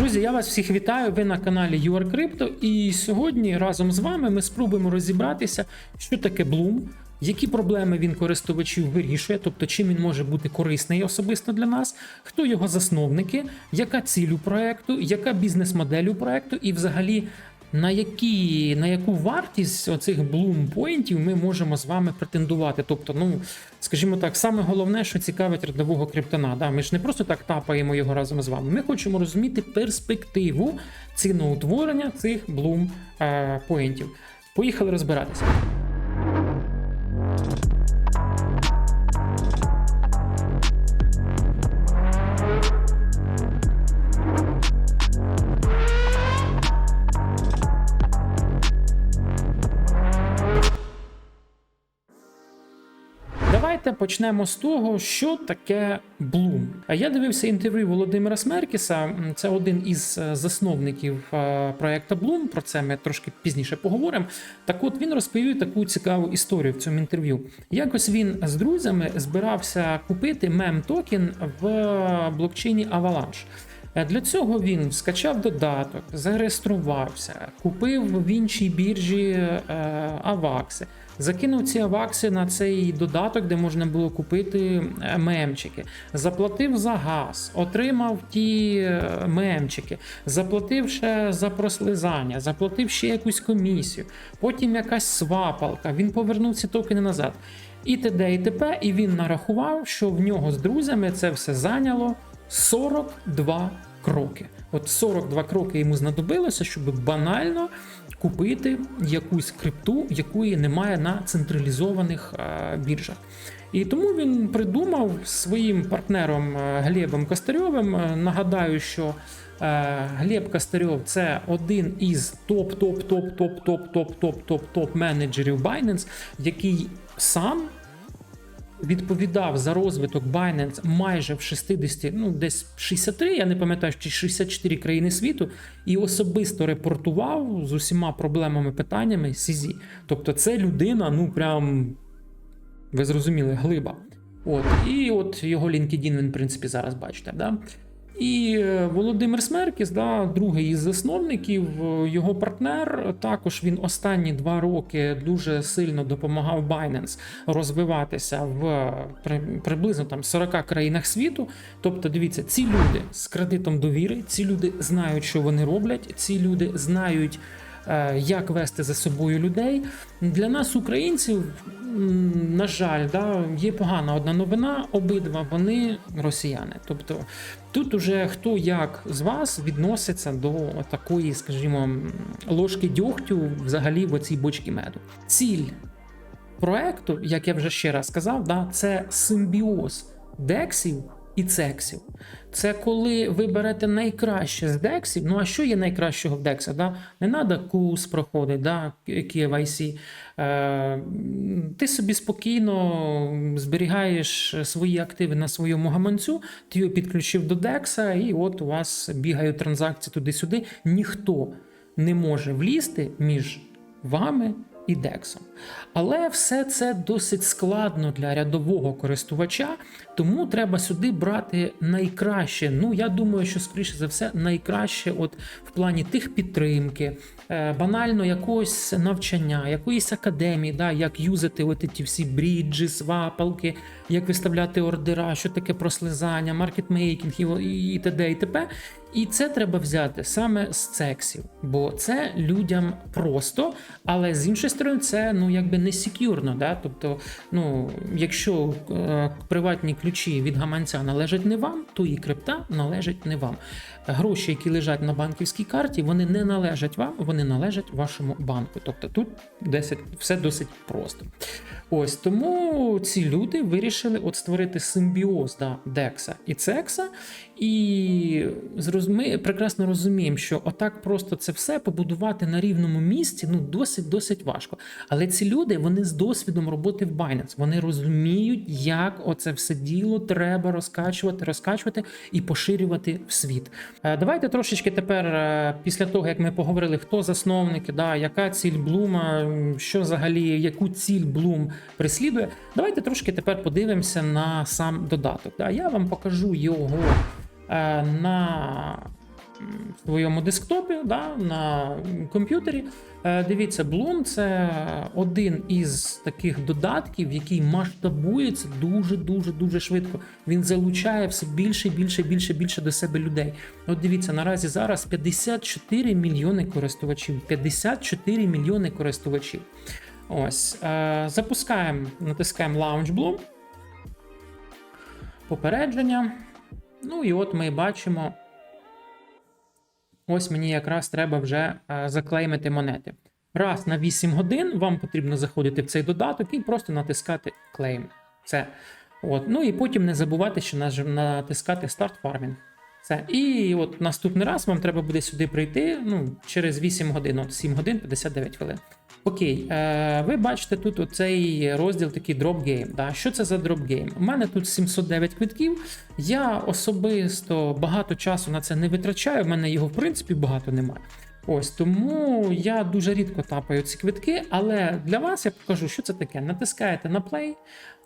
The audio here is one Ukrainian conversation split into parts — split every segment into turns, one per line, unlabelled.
Друзі, я вас всіх вітаю. Ви на каналі UrCrypto. І сьогодні разом з вами ми спробуємо розібратися, що таке Bloom, які проблеми він користувачів вирішує, тобто чим він може бути корисний особисто для нас, хто його засновники, яка ціль у проекту, яка бізнес-модель у проекту, і взагалі. На які на яку вартість оцих Bloom поінтів ми можемо з вами претендувати? Тобто, ну скажімо так, саме головне, що цікавить рядового криптона. Да? Ми ж не просто так тапаємо його разом з вами. Ми хочемо розуміти перспективу ціноутворення цих Bloom е. Поїхали розбиратися. Давайте почнемо з того, що таке Bloom. Я дивився інтерв'ю Володимира Смеркіса. Це один із е, засновників е, проекту Bloom. Про це ми трошки пізніше поговоримо. Так от він розповів таку цікаву історію в цьому інтерв'ю. Якось він з друзями збирався купити мем токен в блокчейні Avalanche. Е, Для цього він скачав додаток, зареєструвався, купив в іншій біржі е, авакси, закинув ці авакси на цей додаток, де можна було купити е, мемчики, заплатив за газ, отримав ті е, мемчики, заплатив ще за прослизання, заплатив ще якусь комісію, потім якась свапалка, він повернув ці токени назад. І т.д. і т.п. І він нарахував, що в нього з друзями це все зайняло 42 кроки. От 42 кроки йому знадобилося, щоб банально купити якусь крипту, якої немає на централізованих е, біржах. І тому він придумав своїм партнером е, Глебом Костарьовим. е, Нагадаю, що Глеб Костарьов це один із топ топ топ топ топ топ топ топ топ менеджерів Binance, який сам відповідав за розвиток Binance майже в 60, ну десь 63, я не пам'ятаю, чи 64 країни світу, і особисто репортував з усіма проблемами, питаннями CZ. Тобто, це людина, ну прям ви зрозуміли, глиба. От, і от його LinkedIn він, в принципі, зараз бачите. Да? І е, Володимир Смеркіс, да, другий із засновників, е, його партнер. Також він останні два роки дуже сильно допомагав Binance розвиватися в е, приблизно там 40 країнах світу. Тобто, дивіться, ці люди з кредитом довіри, ці люди знають, що вони роблять, ці люди знають. Е, Як вести за собою людей для нас, українців, на жаль, да, є погана одна новина. Обидва вони росіяни. Тобто тут уже хто як з вас відноситься до такої, скажімо, ложки дьогтю взагалі в оцій бочці меду. Ціль проекту, як я вже ще раз сказав, да, це симбіоз дексів і цексів. Це коли ви берете найкраще з дексів. Ну а що є найкращого в дексах? Да? Не треба курс проходить, да? KYC. Е, ти собі спокійно зберігаєш свої активи на своєму гаманцю, ти його підключив до декса, і от у вас бігають транзакції туди-сюди. Ніхто не може влізти між вами і дексом. Але все це досить складно для рядового користувача, тому треба сюди брати найкраще. Ну, я думаю, що скоріше за все найкраще, от в плані тих підтримки, е, банально якогось навчання, якоїсь академії, да, як юзати от ті всі бріджі, свапалки, як виставляти ордера, що таке прослизання, маркетмейкінг і т.д. і т.п. І це треба взяти саме з цексів, бо це людям просто, але з іншої сторони, це ну якби не секюрно. Да? Тобто, ну якщо е, приватні ключі від гаманця належать не вам, то і крипта належить не вам. Гроші, які лежать на банківській карті, вони не належать вам, вони належать вашому банку. Тобто тут 10, все досить просто. Ось тому ці люди вирішили от створити симбіоз да, Декса і Цекса. І зроз- ми прекрасно розуміємо, що отак просто це все побудувати на рівному місці ну досить досить важко. Але ці люди вони з досвідом роботи в Binance, вони розуміють, як оце все діло треба розкачувати, розкачувати і поширювати в світ. Е, Давайте трошечки тепер, е, після того як ми поговорили, хто засновники, да, яка ціль Блума, що взагалі, яку ціль Блум преслідує. Давайте трошки тепер подивимося на сам додаток. Да. Я вам покажу його на своєму десктопі, да, на комп'ютері. Е, Дивіться, Bloom це один із таких додатків, який масштабується дуже дуже дуже швидко. Він залучає все більше, більше, більше, більше до себе людей. От дивіться, наразі зараз 54 мільйони користувачів. 54 мільйони користувачів. Ось е, запускаємо, натискаємо Launch Bloom. Попередження. Ну і от ми бачимо. Ось мені якраз треба вже е, заклеймити монети. Раз на 8 годин вам потрібно заходити в цей додаток і просто натискати Claim. Це. От. Ну і потім не забувати, що натискати Start Farming. Це. І от наступний раз вам треба буде сюди прийти ну, через 8 годин, от 7 годин 59 хвилин. Окей, е, ви бачите тут оцей розділ такий Game. Да? Що це за Game? У мене тут 709 квитків. Я особисто багато часу на це не витрачаю, в мене його в принципі багато немає. Ось тому я дуже рідко тапаю ці квитки, але для вас я покажу, що це таке. Натискаєте на play,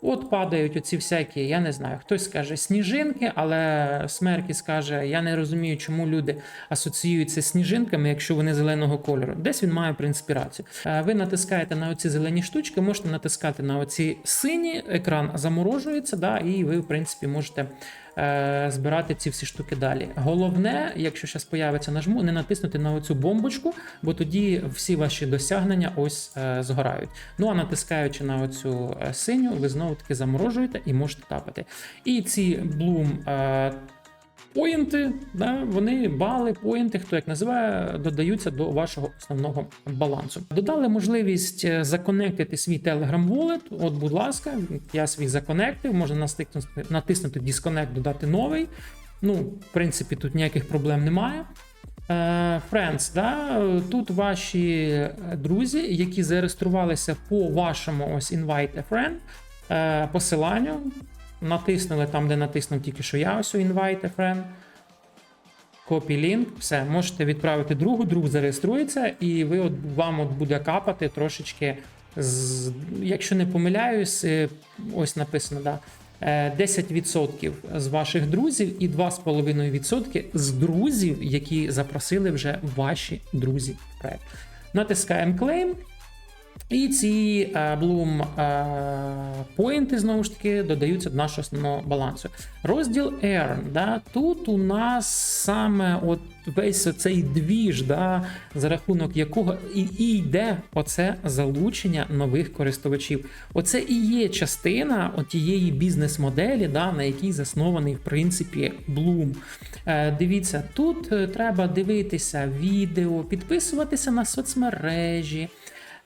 от падають оці всякі, я не знаю, хтось скаже сніжинки, але Смеркі скаже: я не розумію, чому люди асоціюються з сніжинками, якщо вони зеленого кольору. Десь він має про інспірацію. Е, Ви натискаєте на оці зелені штучки, можете натискати на оці сині, екран заморожується, да, і ви, в принципі, можете е, збирати ці всі штуки далі. Головне, якщо зараз появиться нажму, не натиснути на оцю бомбочку, бо тоді всі ваші досягнення ось е, згорають. Ну а натискаючи на оцю е, синю, ви знову таки заморожуєте і можете тапати. І ці Bloom е, Поінти, да, вони бали, поінти, хто як називає, додаються до вашого основного балансу. Додали можливість е, законектити свій Telegram Wallet. От, будь ласка, я свій законектив, можна настикнути, натиснути Disconnect, додати новий. Ну, в принципі, тут ніяких проблем немає. Е, Friends, да, тут ваші друзі, які зареєструвалися по вашому ось Invite a Friend е, посиланню. Натиснули там, де натиснув тільки що я ось у Invite a Friend. Copy link, все, можете відправити другу, друг зареєструється, і ви от, вам от буде капати трошечки. З, якщо не помиляюсь, е, ось написано, да, е, 10% з ваших друзів і 2,5% з друзів, які запросили вже ваші друзі в проект. Натискаємо Claim. І ці е, Bloom е, поінти, знову ж таки, додаються до нашого основного балансу. Розділ Earn, да, тут у нас саме от весь цей двіж, да, за рахунок якого і, і йде оце залучення нових користувачів. Оце і є частина тієї бізнес-моделі, да, на якій заснований, в принципі, Bloom. Е, дивіться, тут треба дивитися відео, підписуватися на соцмережі.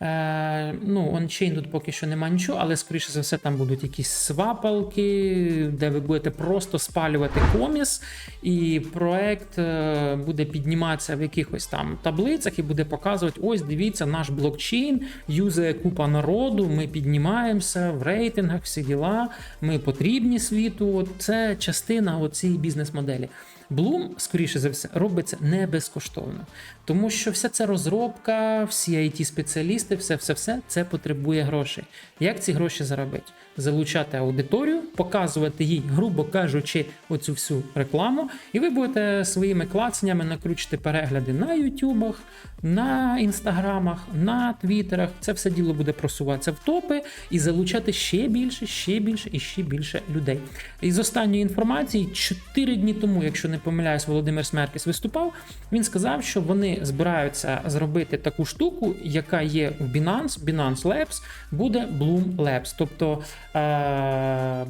Е, ну, ончейн тут поки що нема нічого, але скоріше за все там будуть якісь свапалки, де ви будете просто спалювати коміс, і проект е, буде підніматися в якихось там таблицях і буде показувати: ось дивіться, наш блокчейн, юзає купа народу, ми піднімаємося в рейтингах, всі діла, ми потрібні світу. Це частина цієї бізнес-моделі. Bloom, скоріше за все, робиться не безкоштовно, тому що вся ця розробка, всі it спеціалісти, все, все, все це потребує грошей. Як ці гроші заробити? Залучати аудиторію, показувати їй, грубо кажучи, оцю всю рекламу, і ви будете своїми клацаннями накручити перегляди на ютубах, на інстаграмах, на твіттерах. Це все діло буде просуватися в топи і залучати ще більше, ще більше і ще більше людей. Із останньої інформації, 4 дні тому, якщо не помиляюсь, Володимир Смеркіс виступав. Він сказав, що вони збираються зробити таку штуку, яка є в Binance, Binance Labs, буде Bloom Labs. Тобто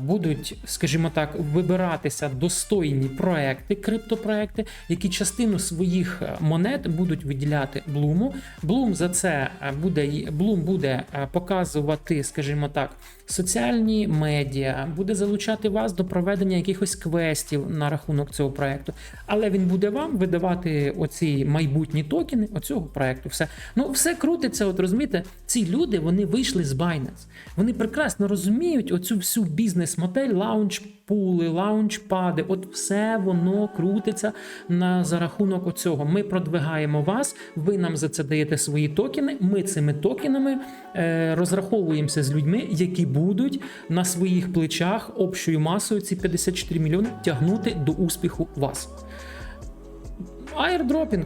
будуть, скажімо так, вибиратися достойні проекти, криптопроекти, які частину своїх монет будуть виділяти блуму. Блум за це буде Блум буде е, показувати, скажімо так, соціальні медіа, буде залучати вас до проведення якихось квестів на рахунок цього проекту. Але він буде вам видавати оці майбутні токени оцього проекту. Все ну все крутиться. От розумієте, ці люди вони вийшли з Binance. Вони прекрасно розуміють оцю всю бізнес-модель, лаунч-пули, лаунч-пади. От все воно крутиться на за рахунок оцього. Ми продвигаємо вас. Ви нам за це даєте свої токени. Ми цими токенами е, розраховуємося з людьми, які будуть на своїх плечах общою масою ці 54 мільйони тягнути до успіху вас. airdropping.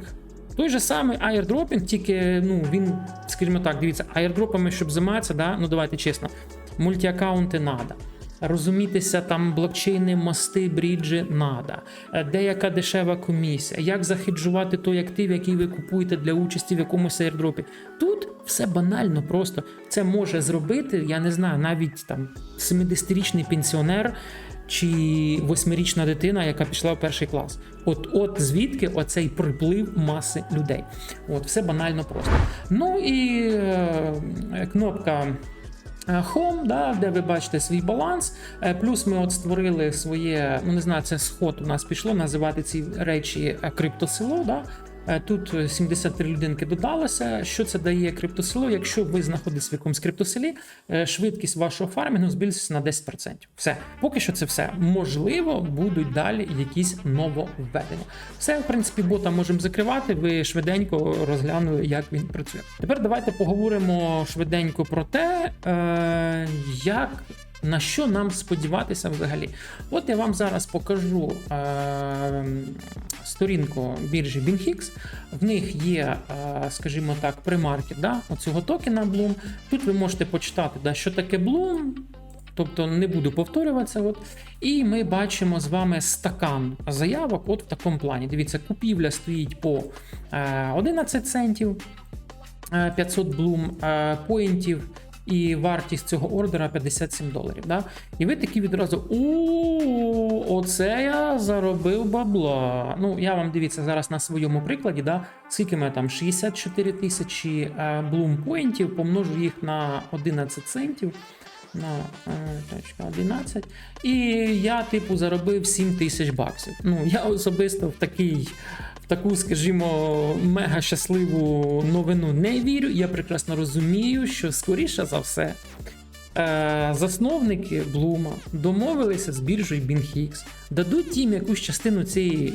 Той же самий airdropping, тільки ну він, скажімо так, дивіться, airdropами, щоб займатися, да, ну давайте чесно, мультиаккаунти надо. Розумітися там блокчейни, мости, бріджі надо. Е, Деяка дешева комісія. Як захеджувати той актив, який ви купуєте для участі в якомусь airdropі. Тут все банально просто. Це може зробити, я не знаю, навіть там 70-річний пенсіонер чи восьмирічна дитина, яка пішла в перший клас. От, от звідки оцей приплив маси людей. От все банально просто. Ну і е, кнопка. Е, Home, да, де ви бачите свій баланс. Е, Плюс ми от створили своє, ну не знаю, це сход у нас пішло називати ці речі е, криптосело. Да. Е, Тут е, 73 людинки додалося. Що це дає криптосело? Якщо ви знаходитесь в якомусь криптоселі, е, швидкість вашого фармінгу збільшиться на 10%. Все, поки що це все. Можливо, будуть далі якісь нововведення. Все, в принципі, бота можемо закривати. Ви швиденько розглянули, як він працює. Тепер давайте поговоримо швиденько про те, е, як. На що нам сподіватися взагалі? От я вам зараз покажу е, сторінку біржі BingX. В них є, е, скажімо так, примаркет да, оцього токена Bloom. Тут ви можете почитати, да, що таке Bloom, тобто не буду повторюватися. От. І ми бачимо з вами стакан заявок от в такому плані. Дивіться, купівля стоїть по е, 11 центів, е, 500 блум е, поінтів. І вартість цього ордера 57 доларів. Да? І ви такі відразу: у оце я заробив бабла. Ну, я вам дивіться зараз на своєму прикладі, да? скільки ми там 64 тисячі блумпоінтів, помножу їх на 11 центів. На е, точка 11. І я, типу, заробив 7 тисяч баксів. Ну, я особисто в такий. В таку, скажімо, мега щасливу новину не вірю. Я прекрасно розумію, що скоріше за все е, засновники Блума домовилися з біржею BingX, дадуть їм якусь частину цієї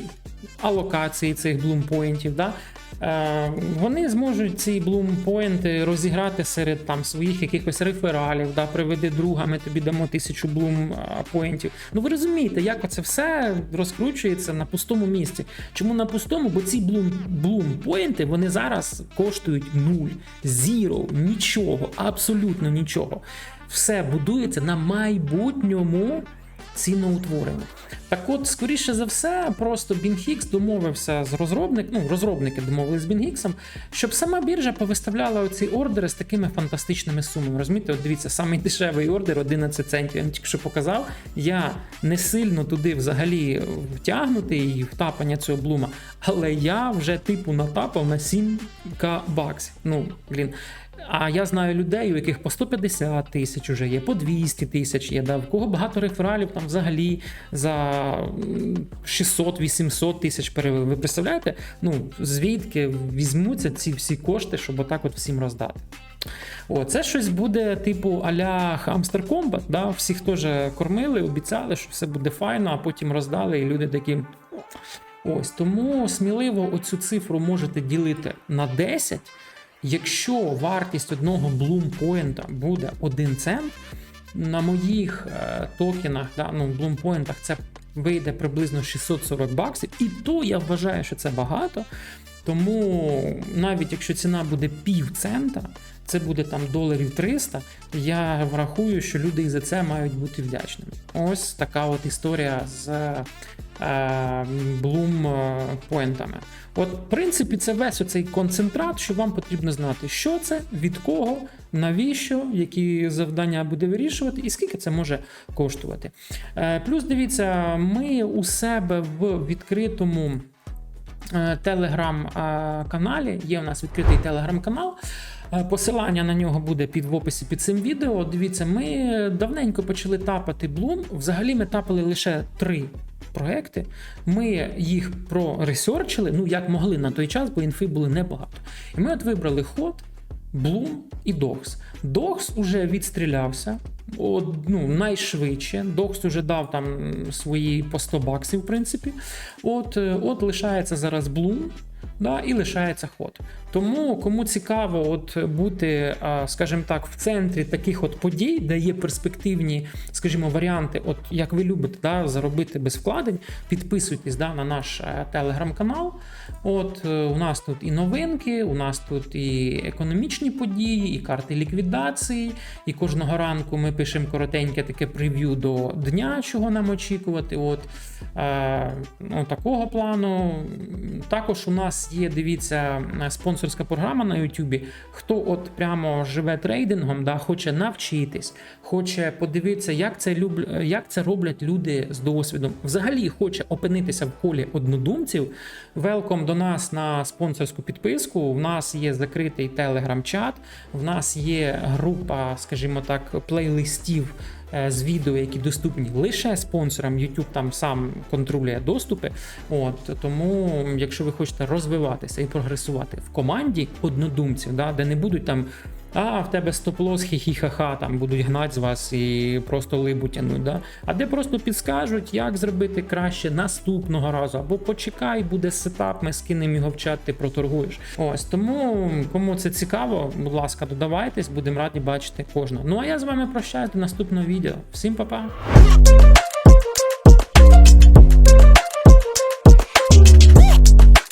алокації цих блумпоінтів. Да? Е, вони зможуть ці блумпоінти розіграти серед там своїх якихось рефералів, да, приведи друга, ми тобі дамо тисячу блумпоінтів. Ну ви розумієте, як це все розкручується на пустому місці. Чому на пустому? Бо ці блум, блумпоінти вони зараз коштують нуль, зіро, нічого, абсолютно нічого. Все будується на майбутньому ціноутворенню. Так от, скоріше за все, просто BingX домовився з розробником, ну, розробники домовилися з BingX, щоб сама біржа повиставляла оці ордери з такими фантастичними сумами. Розумієте, от дивіться, самий дешевий ордер 11 центів. Я тільки що показав. Я не сильно туди взагалі втягнутий і втапання цього блума, але я вже типу натапав на 7к баксів. Ну, блін. А я знаю людей, у яких по 150 тисяч уже є, по 200 тисяч є, да, в кого багато рефералів там взагалі за 600-800 тисяч перевели. Ви представляєте? Ну, звідки візьмуться ці всі кошти, щоб отак от всім роздати? О, це щось буде типу а-ля Hamster Combat, да? Всіх теж кормили, обіцяли, що все буде файно, а потім роздали, і люди такі. Ось тому сміливо оцю цифру можете ділити на 10. Якщо вартість одного блумпоінта буде 1 цент, на моїх е, токенах, да, ну, блумпоінтах це вийде приблизно 640 баксів, і то я вважаю, що це багато. Тому навіть якщо ціна буде пів цента, це буде там доларів 300, я врахую, що люди і за це мають бути вдячними. Ось така от історія з е, блум е, поінтами. От, в принципі, це весь оцей концентрат, що вам потрібно знати, що це, від кого, навіщо, які завдання буде вирішувати, і скільки це може коштувати. Е, плюс дивіться, ми у себе в відкритому. Телеграм-каналі є у нас відкритий телеграм-канал. Е, Посилання на нього буде під в описі під цим відео. Дивіться, ми давненько почали тапати Bloom. Взагалі ми тапали лише три проекти. Ми їх проресерчили, ну як могли на той час, бо інфи були небагато. І ми от вибрали ход. Bloom і Dogs. Dogs уже відстрілявся от, ну, найшвидше. Dogs уже дав там свої по 100 баксів, в принципі. От, е, от лишається зараз Bloom. Да, і лишається ход. Тому кому цікаво от бути, скажімо так, в центрі таких от подій, де є перспективні, скажімо, варіанти, от як ви любите, да, заробити без вкладень, підписуйтесь да, на наш е, телеграм-канал. От е, у нас тут і новинки, у нас тут і економічні події, і карти ліквідації. І кожного ранку ми пишемо коротеньке таке прев'ю до дня, чого нам очікувати. От е, ну, такого плану. Також у нас є, дивіться, спонсорська програма на YouTube. Хто от прямо живе трейдингом, да, хоче навчитись, хоче подивитися, як це люб... як це роблять люди з досвідом. Взагалі хоче опинитися в колі однодумців. Велком до нас на спонсорську підписку. У нас є закритий телеграм-чат, в нас є група, скажімо так, плейлистів з відео, які доступні лише спонсорам. YouTube там сам контролює доступи. От тому, якщо ви хочете розвиватися і прогресувати в команді однодумців, да, де не будуть там. А, в тебе стоп-лос, хі-хі-ха-ха, там будуть гнати з вас і просто либу тянуть, да? А де просто підскажуть, як зробити краще наступного разу, або почекай, буде сетап, ми скинемо його в чат, ти проторгуєш. Ось тому, кому це цікаво, будь ласка, додавайтесь, будемо раді бачити кожного. Ну а я з вами прощаюсь до наступного відео. Всім па-па!